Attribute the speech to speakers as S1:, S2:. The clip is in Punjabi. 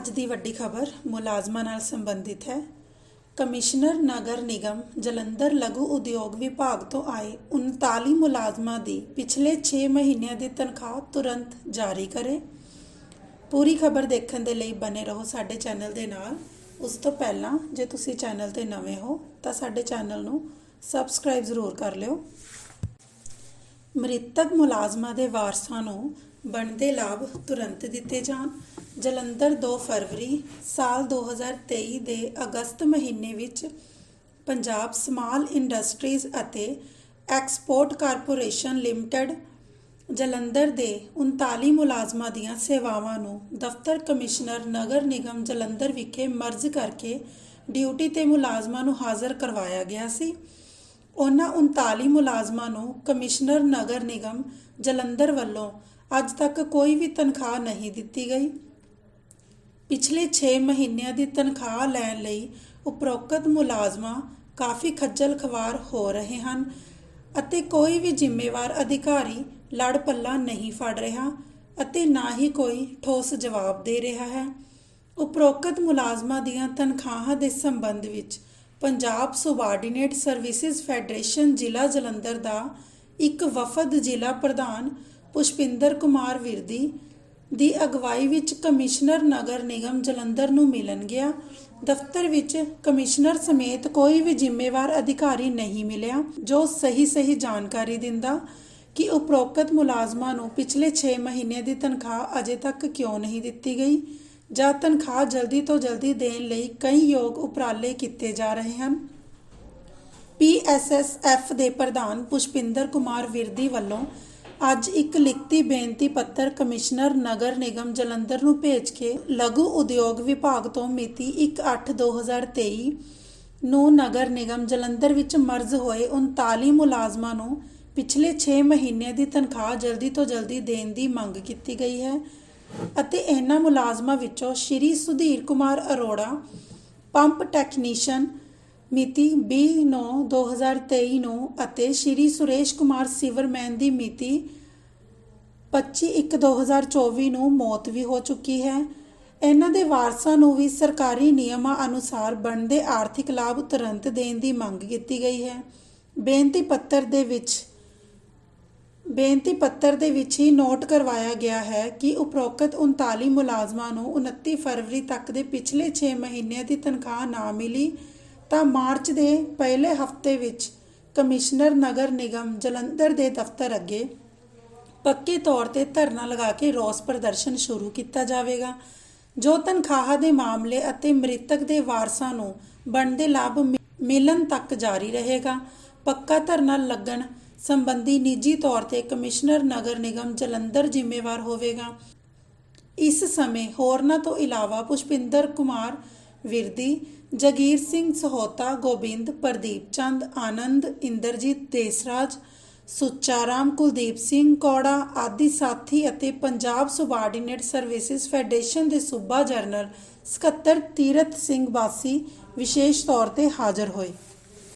S1: ਅੱਜ ਦੀ ਵੱਡੀ ਖਬਰ ਮੁਲਾਜ਼ਮਾਂ ਨਾਲ ਸੰਬੰਧਿਤ ਹੈ। ਕਮਿਸ਼ਨਰ ਨਗਰ ਨਿਗਮ ਜਲੰਧਰ ਲਘੂ ਉਦਯੋਗ ਵਿਭਾਗ ਤੋਂ ਆਏ 39 ਮੁਲਾਜ਼ਮਾਂ ਦੀ ਪਿਛਲੇ 6 ਮਹੀਨਿਆਂ ਦੀ ਤਨਖਾਹ ਤੁਰੰਤ ਜਾਰੀ ਕਰੇ। ਪੂਰੀ ਖਬਰ ਦੇਖਣ ਦੇ ਲਈ ਬਨੇ ਰਹੋ ਸਾਡੇ ਚੈਨਲ ਦੇ ਨਾਲ। ਉਸ ਤੋਂ ਪਹਿਲਾਂ ਜੇ ਤੁਸੀਂ ਚੈਨਲ ਤੇ ਨਵੇਂ ਹੋ, ਤਾਂ ਸਾਡੇ ਚੈਨਲ ਨੂੰ ਸਬਸਕ੍ਰਾਈਬ ਜ਼ਰੂਰ ਕਰ ਲਿਓ। ਮ੍ਰਿਤਕ ਮੁਲਾਜ਼ਮਾਂ ਦੇ ਵਾਰਸਾਂ ਨੂੰ ਬਣਦੇ ਲਾਭ ਤੁਰੰਤ ਦਿੱਤੇ ਜਾਣ। ਜਲੰਧਰ 2 ਫਰਵਰੀ ਸਾਲ 2023 ਦੇ ਅਗਸਤ ਮਹੀਨੇ ਵਿੱਚ ਪੰਜਾਬ ਸਮਾਲ ਇੰਡਸਟਰੀਜ਼ ਅਤੇ ਐਕਸਪੋਰਟ ਕਾਰਪੋਰੇਸ਼ਨ ਲਿਮਟਿਡ ਜਲੰਧਰ ਦੇ 39 ਮੁਲਾਜ਼ਮਾਂ ਦੀਆਂ ਸੇਵਾਵਾਂ ਨੂੰ ਦਫ਼ਤਰ ਕਮਿਸ਼ਨਰ ਨਗਰ ਨਿਗਮ ਜਲੰਧਰ ਵਿਖੇ ਮਰਜ ਕਰਕੇ ਡਿਊਟੀ ਤੇ ਮੁਲਾਜ਼ਮਾਂ ਨੂੰ ਹਾਜ਼ਰ ਕਰਵਾਇਆ ਗਿਆ ਸੀ। ਉਹਨਾਂ 39 ਮੁਲਾਜ਼ਮਾਂ ਨੂੰ ਕਮਿਸ਼ਨਰ ਨਗਰ ਨਿਗਮ ਜਲੰਧਰ ਵੱਲੋਂ ਅੱਜ ਤੱਕ ਕੋਈ ਵੀ ਤਨਖਾਹ ਨਹੀਂ ਦਿੱਤੀ ਗਈ। ਪਿਛਲੇ 6 ਮਹੀਨਿਆਂ ਦੀ ਤਨਖਾਹ ਲੈਣ ਲਈ ਉਪਰੋਕਤ ਮੁਲਾਜ਼ਮਾਂ ਕਾਫੀ ਖੱਜਲ ਖਵਾਰ ਹੋ ਰਹੇ ਹਨ ਅਤੇ ਕੋਈ ਵੀ ਜ਼ਿੰਮੇਵਾਰ ਅਧਿਕਾਰੀ ਲੜ ਪੱਲਾ ਨਹੀਂ ਫੜ ਰਿਹਾ ਅਤੇ ਨਾ ਹੀ ਕੋਈ ਠੋਸ ਜਵਾਬ ਦੇ ਰਿਹਾ ਹੈ। ਉਪਰੋਕਤ ਮੁਲਾਜ਼ਮਾਂ ਦੀਆਂ ਤਨਖਾਹਾਂ ਦੇ ਸੰਬੰਧ ਵਿੱਚ ਪੰਜਾਬ ਸੁਬਾਰਡੀਨੇਟ ਸਰਵਿਸਿਜ਼ ਫੈਡਰੇਸ਼ਨ ਜ਼ਿਲ੍ਹਾ ਜਲੰਧਰ ਦਾ ਇੱਕ ਵਫਦ ਜ਼ਿਲ੍ਹਾ ਪ੍ਰਧਾਨ ਪੁਸ਼ਪਿੰਦਰ ਕੁਮਾਰ ਵਿਰਦੀ ਦੀ ਅਗਵਾਈ ਵਿੱਚ ਕਮਿਸ਼ਨਰ ਨਗਰ ਨਿਗਮ ਜਲੰਧਰ ਨੂੰ ਮਿਲਣ ਗਿਆ। ਦਫ਼ਤਰ ਵਿੱਚ ਕਮਿਸ਼ਨਰ ਸਮੇਤ ਕੋਈ ਵੀ ਜ਼ਿੰਮੇਵਾਰ ਅਧਿਕਾਰੀ ਨਹੀਂ ਮਿਲਿਆ, ਜੋ ਸਹੀ ਸਹੀ ਜਾਣਕਾਰੀ ਦਿੰਦਾ ਕਿ ਉਪਰੋਕਤ ਮੁਲਾਜ਼ਮਾਂ ਨੂੰ ਪਿਛਲੇ 6 ਮਹੀਨੇ ਦੀ ਤਨਖਾਹ ਅਜੇ ਤੱਕ ਕਿਉਂ ਨਹੀਂ ਦਿੱਤੀ ਗਈ, ਜਾਂ ਤਨਖਾਹ ਜਲਦੀ ਤੋਂ ਜਲਦੀ ਦੇਣ ਲਈ ਕਈ ਯੋਗ ਉਪਰਾਲੇ ਕੀਤੇ ਜਾ ਰਹੇ ਹਨ। ਪੀਐਸਐਸਐਫ ਦੇ ਪ੍ਰਧਾਨ ਪੁਸ਼ਪਿੰਦਰ ਕੁਮਾਰ ਵਿਰਦੀ ਵੱਲੋਂ ਅੱਜ ਇੱਕ ਲਿਖਤੀ ਬੇਨਤੀ ਪੱਤਰ ਕਮਿਸ਼ਨਰ ਨਗਰ ਨਿਗਮ ਜਲੰਧਰ ਨੂੰ ਭੇਜ ਕੇ ਲਘੂ ਉਦਯੋਗ ਵਿਭਾਗ ਤੋਂ ਮਿਤੀ 1/8/2023 ਨੂੰ ਨਗਰ ਨਿਗਮ ਜਲੰਧਰ ਵਿੱਚ ਮਰਜ਼ ਹੋਏ 39 ਮੁਲਾਜ਼ਮਾਂ ਨੂੰ ਪਿਛਲੇ 6 ਮਹੀਨਿਆਂ ਦੀ ਤਨਖਾਹ ਜਲਦੀ ਤੋਂ ਜਲਦੀ ਦੇਣ ਦੀ ਮੰਗ ਕੀਤੀ ਗਈ ਹੈ ਅਤੇ ਇਹਨਾਂ ਮੁਲਾਜ਼ਮਾਂ ਵਿੱਚੋਂ ਸ਼੍ਰੀ ਸੁਧੀਰ ਕੁਮਾਰ ਅਰੋੜਾ, ਪੰਪ ਟੈਕਨੀਸ਼ੀਅਨ ਮਿਤੀ 20/9/2023 ਨੂੰ ਅਤੇ ਸ਼੍ਰੀ ਸੁਰੇਸ਼ ਕੁਮਾਰ ਸਿਵਰਮੈਨ ਦੀ ਮਿਤੀ 25/1/2024 ਨੂੰ ਮੌਤ ਵੀ ਹੋ ਚੁੱਕੀ ਹੈ। ਇਹਨਾਂ ਦੇ ਵਾਰਸਾਂ ਨੂੰ ਵੀ ਸਰਕਾਰੀ ਨਿਯਮਾਂ ਅਨੁਸਾਰ ਬਣਦੇ ਆਰਥਿਕ ਲਾਭ ਤੁਰੰਤ ਦੇਣ ਦੀ ਮੰਗ ਕੀਤੀ ਗਈ ਹੈ। ਬੇਨਤੀ ਪੱਤਰ ਦੇ ਵਿੱਚ, ਬੇਨਤੀ ਪੱਤਰ ਦੇ ਵਿੱਚ ਹੀ ਨੋਟ ਕਰਵਾਇਆ ਗਿਆ ਹੈ ਕਿ ਉਪਰੋਕਤ 39 ਮੁਲਾਜ਼ਮਾਂ ਨੂੰ 29 ਫਰਵਰੀ ਤੱਕ ਦੇ ਪਿਛਲੇ 6 ਮਹੀਨਿਆਂ ਦੀ ਤਨਖਾਹ ਨਾ ਮਿਲੀ। ਤਾਂ ਮਾਰਚ ਦੇ ਪਹਿਲੇ ਹਫ਼ਤੇ ਵਿੱਚ ਕਮਿਸ਼ਨਰ ਨਗਰ ਨਿਗਮ ਜਲੰਧਰ ਦੇ ਦਫ਼ਤਰ ਅੱਗੇ ਪੱਕੇ ਤੌਰ ਤੇ ਧਰਨਾ ਲਗਾ ਕੇ ਰੋਸ ਪ੍ਰਦਰਸ਼ਨ ਸ਼ੁਰੂ ਕੀਤਾ ਜਾਵੇਗਾ, ਜੋ ਤਨਖਾਹਾਂ ਦੇ ਮਾਮਲੇ ਅਤੇ ਮ੍ਰਿਤਕ ਦੇ ਵਾਰਸਾਂ ਨੂੰ ਬਣਦੇ ਲਾਭ ਮਿਲਣ ਤੱਕ ਜਾਰੀ ਰਹੇਗਾ। ਪੱਕਾ ਧਰਨਾ ਲੱਗਣ ਸੰਬੰਧੀ ਨਿੱਜੀ ਤੌਰ ਤੇ ਕਮਿਸ਼ਨਰ ਨਗਰ ਨਿਗਮ ਜਲੰਧਰ ਜ਼ਿੰਮੇਵਾਰ ਹੋਵੇਗਾ। ਇਸ ਸਮੇਂ ਹੋਰਨਾਂ ਤੋਂ ਇਲਾਵਾ ਪੁਸ਼ਪਿੰਦਰ ਕੁਮਾਰ ਵਿਰਦੀ, ਜਗੀਰ ਸਿੰਘ ਸਹੋਤਾ, ਗੋਬਿੰਦ, ਪ੍ਰਦੀਪ ਚੰਦ, ਆਨੰਦ, ਇੰਦਰਜੀਤ ਦੇਸਰਾਜ, ਸੁੱਚਾਰਾਮ, ਕੁਲਦੀਪ ਸਿੰਘ ਕੌੜਾ ਆਦਿ ਸਾਥੀ ਅਤੇ ਪੰਜਾਬ ਸੁਬਾਰਡੀਨੇਟ ਸਰਵਿਸਿਜ਼ ਫੈਡਰੇਸ਼ਨ ਦੇ ਸੂਬਾ ਜਨਰਲ ਸਕੱਤਰ ਤੀਰਥ ਸਿੰਘ ਬਾਸੀ ਵਿਸ਼ੇਸ਼ ਤੌਰ ਤੇ ਹਾਜ਼ਰ ਹੋਏ।